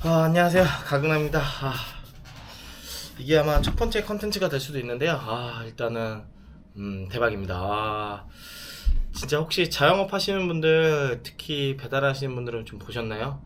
아, 안녕하세요. 가근합니다. 아, 이게 아마 첫 번째 컨텐츠가 될 수도 있는데요. 아, 일단은, 음, 대박입니다. 아, 진짜 혹시 자영업 하시는 분들, 특히 배달하시는 분들은 좀 보셨나요?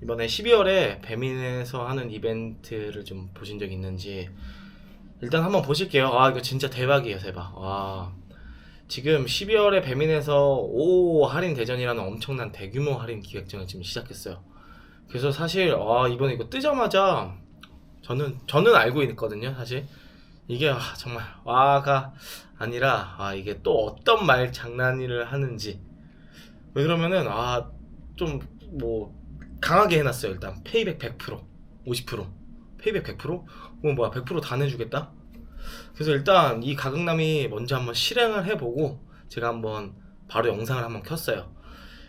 이번에 12월에 배민에서 하는 이벤트를 좀 보신 적 있는지, 일단 한번 보실게요. 아, 이거 진짜 대박이에요, 대박. 와. 지금 12월에 배민에서 5 할인 대전이라는 엄청난 대규모 할인 기획전을 지금 시작했어요. 그래서 사실 아 이번에 이거 뜨자마자 저는 저는 알고 있거든요 사실. 이게 아, 정말 와가 아니라 아 이게 또 어떤 말 장난을 하는지. 왜 그러면은 아 좀 뭐 강하게 해놨어요 일단. 페이백 100% 50% 페이백 100%? 그럼 뭐야 100%다 내주겠다? 그래서 일단 이 가격남이 먼저 한번 실행을 해보고 제가 한번 바로 영상을 한번 켰어요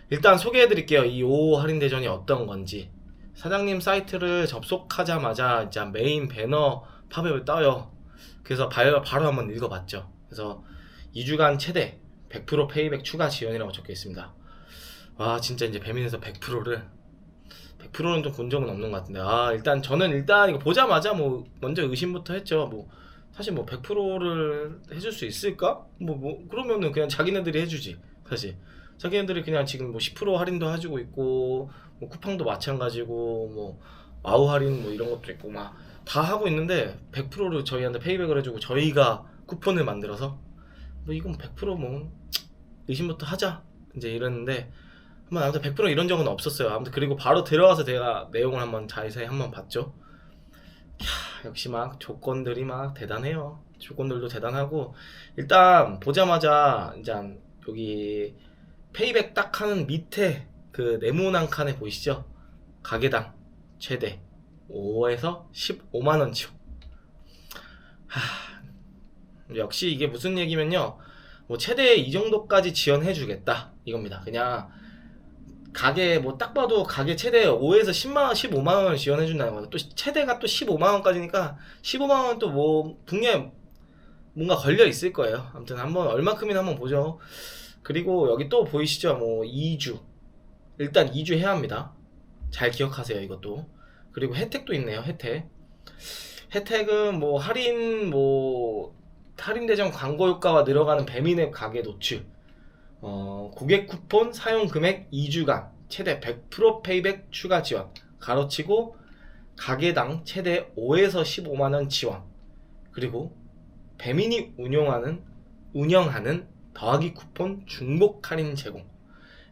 일단 소개해 드릴게요. 이 5 할인 대전이 어떤 건지. 사장님 사이트를 접속하자마자 이제 메인 배너 팝업을 떠요. 그래서 바로, 바로 한번 읽어봤죠. 그래서 2주간 최대 100% 페이백 추가 지원이라고 적혀 있습니다. 와, 진짜 이제 배민에서 100%를 100%는 좀 본 적은 없는 것 같은데. 아, 일단 저는 일단 이거 보자마자 뭐 먼저 의심부터 했죠. 뭐 사실 뭐 100%를 해줄 수 있을까? 뭐, 뭐 그러면은 그냥 자기네들이 해주지. 사실. 자기네들이 그냥 지금 뭐 10% 할인도 해주고 있고 뭐 쿠팡도 마찬가지고 뭐 와우 할인 뭐 이런 것도 있고 막 다 하고 있는데 100%를 저희한테 페이백을 해주고 저희가 쿠폰을 만들어서 뭐 이건 100%뭐 의심부터 하자 이제 이랬는데 한번 아무튼 100% 이런 적은 없었어요. 아무튼 그리고 바로 들어가서 제가 내용을 한번 자세히 한번 봤죠. 캬, 역시 막 조건들이 막 대단해요. 조건들도 대단하고 일단 보자마자 이제 여기 페이백 딱 하는 밑에 그 네모난 칸에 보이시죠? 가게당 최대 5에서 15만 원 지원. 하, 역시 이게 무슨 얘기면요. 뭐 최대 이 정도까지 지원해 주겠다 이겁니다. 그냥 가게 뭐 딱 봐도 가게 최대 5에서 10만 원, 15만 원을 지원해 준다는 거죠. 또 최대가 또 15만 원까지니까 15만 원 또 뭐 분명히 뭔가 걸려 있을 거예요. 아무튼 한번 얼마큼이나 한번 보죠. 그리고 여기 또 보이시죠? 뭐 2주. 일단 2주 해야 합니다. 잘 기억하세요, 이것도. 그리고 혜택도 있네요, 혜택. 혜택은 뭐 할인 뭐 할인 대전 광고 효과가 늘어가는 배민앱 가게 노출. 어, 고객 쿠폰 사용 금액 2주간 최대 100% 페이백 추가 지원. 가로치고 가게당 최대 5에서 15만 원 지원. 그리고 배민이 운영하는 운영하는 더하기 쿠폰 중복 할인 제공.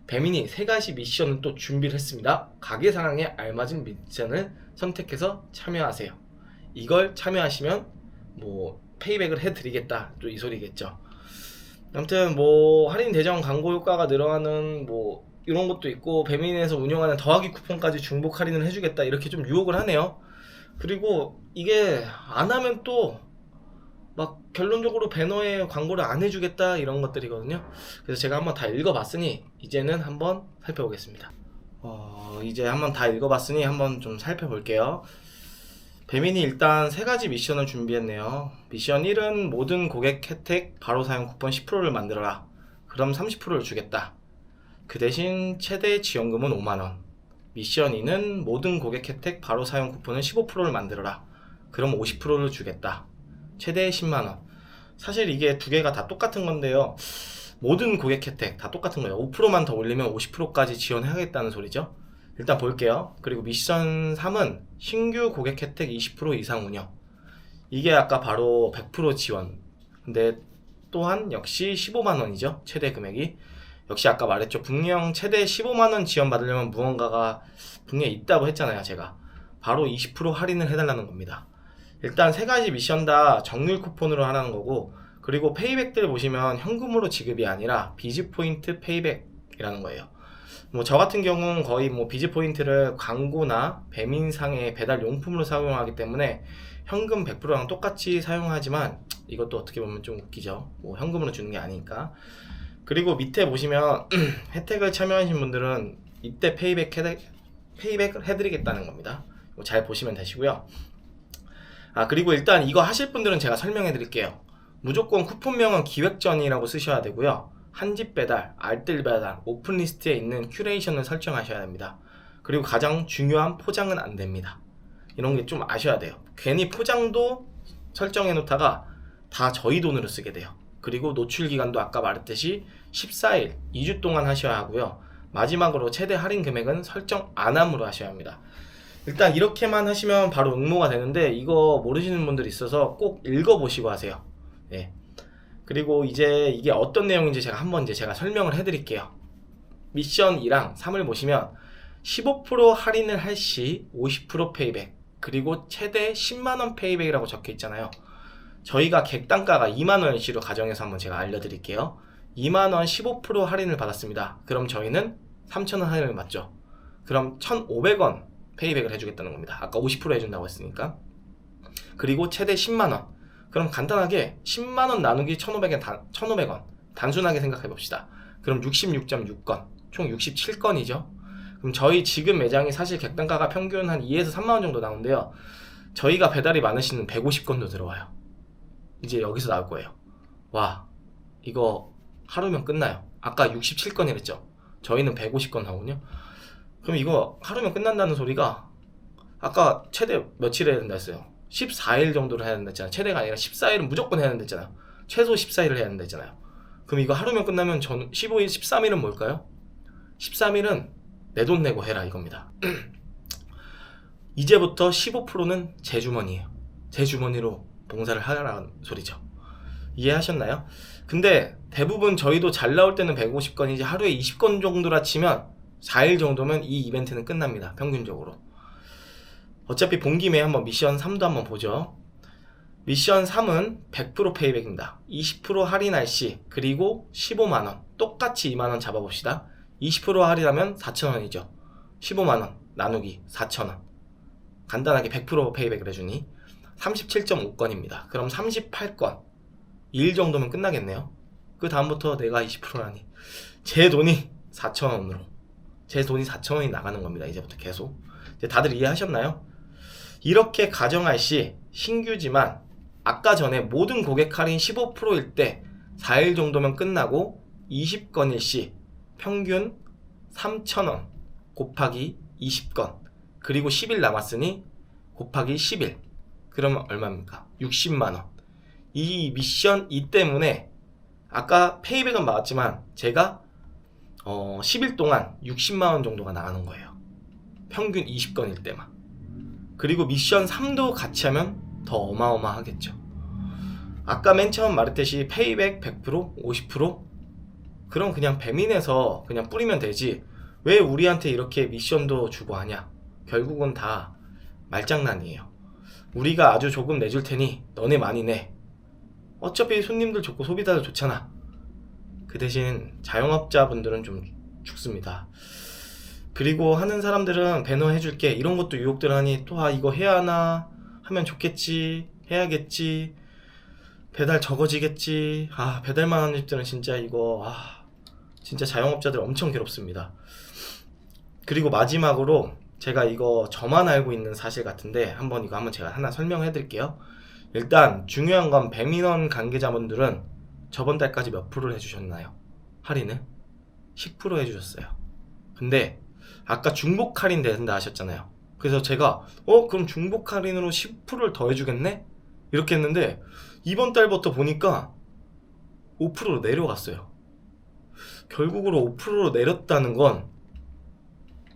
배민이 세 가지 미션을 또 준비를 했습니다. 가게 상황에 알맞은 미션을 선택해서 참여하세요. 이걸 참여하시면 뭐 페이백을 해드리겠다. 또 이 소리겠죠. 아무튼 뭐 할인 대전 광고 효과가 늘어나는 뭐 이런 것도 있고 배민에서 운영하는 더하기 쿠폰까지 중복 할인을 해주겠다 이렇게 좀 유혹을 하네요. 그리고 이게 안 하면 또 막 결론적으로 배너에 광고를 안 해주겠다 이런 것들이거든요. 그래서 제가 한번 다 읽어봤으니 이제는 한번 살펴보겠습니다. 어, 이제 한번 다 읽어봤으니 한번 좀 살펴볼게요. 배민이 일단 세 가지 미션을 준비했네요. 미션 1은 모든 고객 혜택 바로 사용 쿠폰 10%를 만들어라. 그럼 30%를 주겠다. 그 대신 최대 지원금은 5만원. 미션 2는 모든 고객 혜택 바로 사용 쿠폰은 15%를 만들어라. 그럼 50%를 주겠다. 최대 10만원. 사실 이게 두 개가 다 똑같은 건데요. 모든 고객 혜택 다 똑같은 거예요. 5%만 더 올리면 50%까지 지원하겠다는 소리죠. 일단 볼게요. 그리고 미션 3은 신규 고객 혜택 20% 이상 운영. 이게 아까 바로 100% 지원. 근데 또한 역시 15만 원이죠. 최대 금액이. 역시 아까 말했죠. 분명 최대 15만 원 지원 받으려면 무언가가 분명히 있다고 했잖아요. 제가. 바로 20% 할인을 해 달라는 겁니다. 일단 세 가지 미션 다 정률 쿠폰으로 하라는 거고 그리고 페이백들 보시면 현금으로 지급이 아니라 비즈 포인트 페이백이라는 거예요. 뭐 저 같은 경우는 거의 뭐 비즈 포인트를 광고나 배민상의 배달 용품으로 사용하기 때문에 현금 100%랑 똑같이 사용하지만 이것도 어떻게 보면 좀 웃기죠. 뭐 현금으로 주는 게 아니니까. 그리고 밑에 보시면 혜택을 참여하신 분들은 이때 페이백 해, 페이백을 해드리겠다는 겁니다. 이거 잘 보시면 되시고요. 아 그리고 일단 이거 하실 분들은 제가 설명해 드릴게요. 무조건 쿠폰명은 기획전이라고 쓰셔야 되고요. 한 집 배달, 알뜰 배달, 오픈 리스트에 있는 큐레이션을 설정하셔야 됩니다. 그리고 가장 중요한 포장은 안 됩니다. 이런 게 좀 아셔야 돼요. 괜히 포장도 설정해 놓다가 다 저희 돈으로 쓰게 돼요. 그리고 노출 기간도 아까 말했듯이 14일, 2주 동안 하셔야 하고요. 마지막으로 최대 할인 금액은 설정 안 함으로 하셔야 합니다. 일단 이렇게만 하시면 바로 응모가 되는데 이거 모르시는 분들이 있어서 꼭 읽어보시고 하세요. 예. 그리고 이제 이게 어떤 내용인지 제가 한번 이제 제가 설명을 해드릴게요. 미션 2랑 3을 보시면 15% 할인을 할 시 50% 페이백 그리고 최대 10만원 페이백이라고 적혀 있잖아요. 저희가 객단가가 2만원시로 가정해서 한번 제가 알려드릴게요. 2만원 15% 할인을 받았습니다. 그럼 저희는 3천원 할인을 받죠. 그럼 1,500원 페이백을 해주겠다는 겁니다. 아까 50% 해준다고 했으니까. 그리고 최대 10만원. 그럼 간단하게 10만원 나누기 1,500원, 단, 1,500원. 단순하게 생각해 봅시다. 그럼 66.6건. 총 67건이죠. 그럼 저희 지금 매장이 사실 객단가가 평균 한 2에서 3만원 정도 나오는데요. 저희가 배달이 많으시는 150건도 들어와요. 이제 여기서 나올 거예요. 와, 이거 하루면 끝나요. 아까 67건이랬죠. 저희는 150건 나오거든요. 그럼 이거 하루면 끝난다는 소리가 아까 최대 며칠 해야 된다 했어요. 14일 정도를 해야 된다 했잖아요. 최대가 아니라 14일은 무조건 해야 된다 했잖아요. 최소 14일을 해야 된다 했잖아요. 그럼 이거 하루면 끝나면 전 15일, 13일은 뭘까요? 13일은 내 돈 내고 해라 이겁니다. 이제부터 15%는 제 주머니예요. 제 주머니로 봉사를 하라는 소리죠. 이해하셨나요? 근데 대부분 저희도 잘 나올 때는 150건이지 하루에 20건 정도라 치면 4일 정도면 이 이벤트는 끝납니다. 평균적으로. 어차피 본 김에 한번 미션 3도 한번 보죠. 미션 3은 100% 페이백입니다. 20% 할인 할 시 그리고 15만원 똑같이 2만원 잡아봅시다. 20% 할인하면 4천원이죠. 15만원 나누기 4천원 간단하게 100% 페이백을 해주니 37.5건입니다. 그럼 38건 2일 정도면 끝나겠네요. 그 다음부터 내가 20%라니 제 돈이 4천원으로 제 돈이 4천 원이 나가는 겁니다. 이제부터 계속 이제 다들 이해하셨나요? 이렇게 가정할 시 신규지만 아까 전에 모든 고객 할인 15%일 때 4일 정도면 끝나고 20건일 시 평균 3,000원 곱하기 20건 그리고 10일 남았으니 곱하기 10일 그러면 얼마입니까? 60만원 이 미션 이 때문에 아까 페이백은 맞았지만 제가 어 10일 동안 60만 원 정도가 나가는 거예요. 평균 20건일 때만. 그리고 미션 3도 같이 하면 더 어마어마하겠죠. 아까 맨 처음 말했듯이 페이백 100% 50% 그럼 그냥 배민에서 그냥 뿌리면 되지. 왜 우리한테 이렇게 미션도 주고 하냐? 결국은 다 말장난이에요. 우리가 아주 조금 내줄 테니 너네 많이 내. 어차피 손님들 좋고 소비자들 좋잖아 그 대신 자영업자분들은 좀 죽습니다. 그리고 하는 사람들은 배너 해줄게. 이런 것도 유혹들 하니 또 아 이거 해야 하나? 하면 좋겠지. 해야겠지. 배달 적어지겠지. 아 배달만 하는 집들은 진짜 이거 아 진짜 자영업자들 엄청 괴롭습니다. 그리고 마지막으로 제가 이거 저만 알고 있는 사실 같은데 한번 이거 한번 제가 하나 설명해 드릴게요. 일단 중요한 건 배민원 관계자분들은 저번 달까지 몇 프로를 해주셨나요? 할인을? 10% 해주셨어요 근데 아까 중복 할인 된다 하셨잖아요 그래서 제가 어 그럼 중복 할인으로 10%를 더 해주겠네? 이렇게 했는데 이번 달부터 보니까 5%로 내려갔어요. 결국으로 5%로 내렸다는 건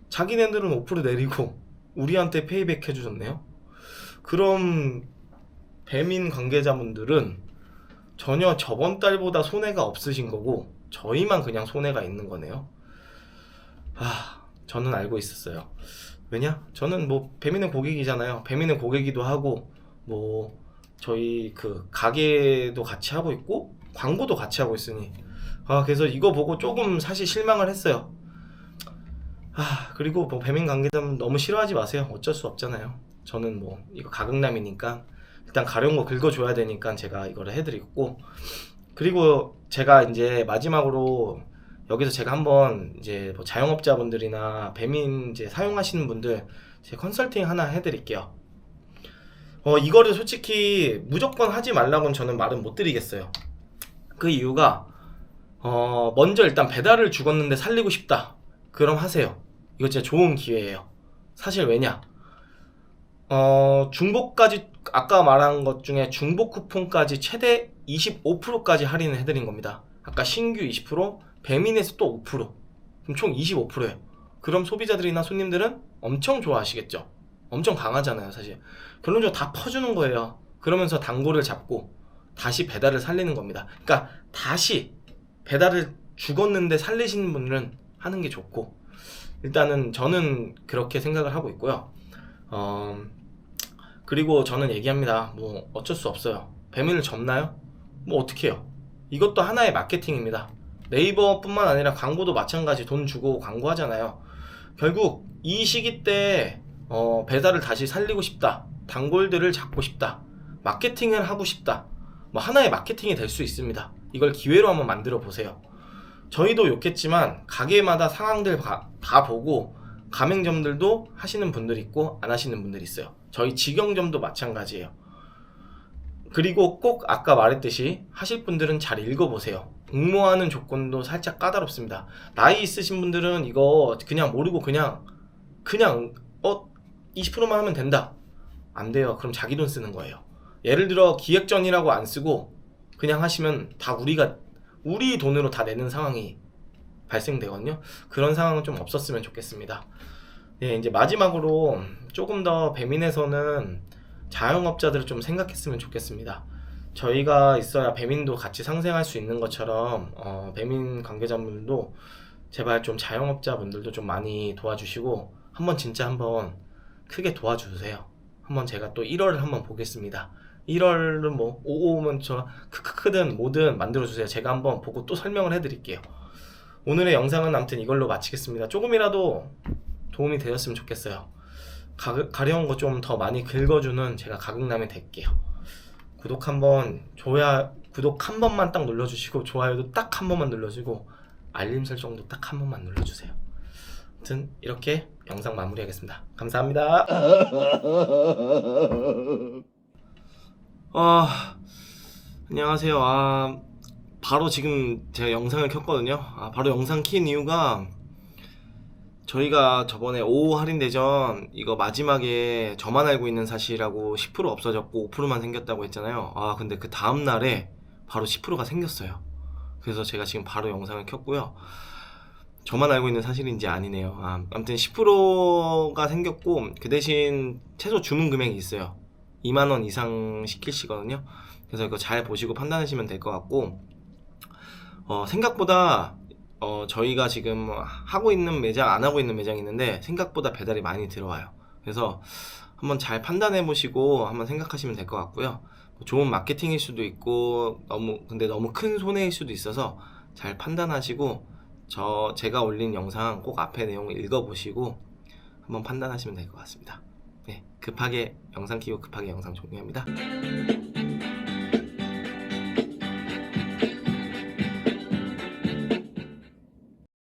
자기네들은 5% 내리고 우리한테 페이백 해주셨네요. 그럼 배민 관계자분들은 전혀 저번 달보다 손해가 없으신 거고 저희만 그냥 손해가 있는 거네요. 아, 저는 알고 있었어요. 왜냐? 저는 뭐 배민은 고객이잖아요. 배민은 고객이기도 하고 뭐 저희 그 가게도 같이 하고 있고 광고도 같이 하고 있으니 아 그래서 이거 보고 조금 사실 실망을 했어요. 아 그리고 뭐 배민 관계자분 너무 싫어하지 마세요. 어쩔 수 없잖아요. 저는 뭐 이거 가극남이니까 일단 가려운 거 긁어줘야 되니까 제가 이거를 해드리고 그리고 제가 이제 마지막으로 여기서 제가 한번 이제 뭐 자영업자분들이나 배민 이제 사용하시는 분들 제 컨설팅 하나 해드릴게요. 어 이거를 솔직히 무조건 하지 말라고는 저는 말은 못 드리겠어요. 그 이유가 어 먼저 일단 배달을 죽었는데 살리고 싶다. 그럼 하세요. 이거 진짜 좋은 기회예요. 사실 왜냐? 어, 중복까지 아까 말한 것 중에 중복 쿠폰까지 최대 25%까지 할인을 해드린 겁니다. 아까 신규 20%, 배민에서 또 5%. 그럼 총 25%예요. 그럼 소비자들이나 손님들은 엄청 좋아하시겠죠. 엄청 강하잖아요, 사실. 결론적으로 다 퍼주는 거예요. 그러면서 단골을 잡고 다시 배달을 살리는 겁니다. 그러니까 다시 배달을 죽었는데 살리시는 분들은 하는 게 좋고 일단은 저는 그렇게 생각을 하고 있고요. 어, 그리고 저는 얘기합니다. 뭐 어쩔 수 없어요. 배민을 접나요? 뭐 어떻게 해요? 이것도 하나의 마케팅입니다. 네이버뿐만 아니라 광고도 마찬가지 돈 주고 광고하잖아요. 결국 이 시기 때 어, 배달을 다시 살리고 싶다. 단골들을 잡고 싶다. 마케팅을 하고 싶다. 뭐 하나의 마케팅이 될 수 있습니다. 이걸 기회로 한번 만들어 보세요. 저희도 욕했지만 가게마다 상황들 가- 다 보고 가맹점들도 하시는 분들 있고 안 하시는 분들 있어요. 저희 직영점도 마찬가지예요. 그리고 꼭 아까 말했듯이 하실 분들은 잘 읽어보세요. 응모하는 조건도 살짝 까다롭습니다. 나이 있으신 분들은 이거 그냥 모르고 그냥 그냥 어 20%만 하면 된다. 안 돼요. 그럼 자기 돈 쓰는 거예요. 예를 들어 기획전이라고 안 쓰고 그냥 하시면 다 우리가 우리 돈으로 다 내는 상황이 발생되거든요. 그런 상황은 좀 없었으면 좋겠습니다. 네, 이제 마지막으로 조금 더 배민에서는 자영업자들을 좀 생각했으면 좋겠습니다. 저희가 있어야 배민도 같이 상생할 수 있는 것처럼 어, 배민 관계자분들도 제발 좀 자영업자분들도 좀 많이 도와주시고 한번 진짜 한번 크게 도와주세요. 한번 제가 또 1월을 한번 보겠습니다. 1월은 뭐 오오면 저 크크크든 뭐든 만들어주세요. 제가 한번 보고 또 설명을 해드릴게요. 오늘의 영상은 아무튼 이걸로 마치겠습니다. 조금이라도 도움이 되었으면 좋겠어요. 가, 가려운 거 좀 더 많이 긁어주는 제가 가극남이 될게요. 구독 한번 좋아요 구독 한 번만 딱 눌러주시고 좋아요도 딱 한 번만 눌러주고 알림 설정도 딱 한 번만 눌러주세요. 아무튼 이렇게 영상 마무리하겠습니다. 감사합니다. 아 안녕하세요. 아 바로 지금 제가 영상을 켰거든요. 아 바로 영상 킨 이유가 저희가 저번에 5 할인 대전 이거 마지막에 저만 알고 있는 사실이라고 10% 없어졌고 5%만 생겼다고 했잖아요. 아 근데 그 다음 날에 바로 10%가 생겼어요. 그래서 제가 지금 바로 영상을 켰고요. 저만 알고 있는 사실인지 아니네요. 아, 아무튼 10%가 생겼고 그 대신 최소 주문 금액이 있어요. 2만 원 이상 시키시거든요. 그래서 이거 잘 보시고 판단하시면 될 것 같고 어, 생각보다 어, 저희가 지금 하고 있는 매장 안 하고 있는 매장이 있는데 생각보다 배달이 많이 들어와요. 그래서 한번 잘 판단해 보시고 한번 생각하시면 될 것 같고요. 뭐 좋은 마케팅일 수도 있고 너무 근데 너무 큰 손해일 수도 있어서 잘 판단하시고 저 제가 올린 영상 꼭 앞에 내용을 읽어보시고 한번 판단하시면 될 것 같습니다. 네, 급하게 영상 키고 급하게 영상 종료합니다.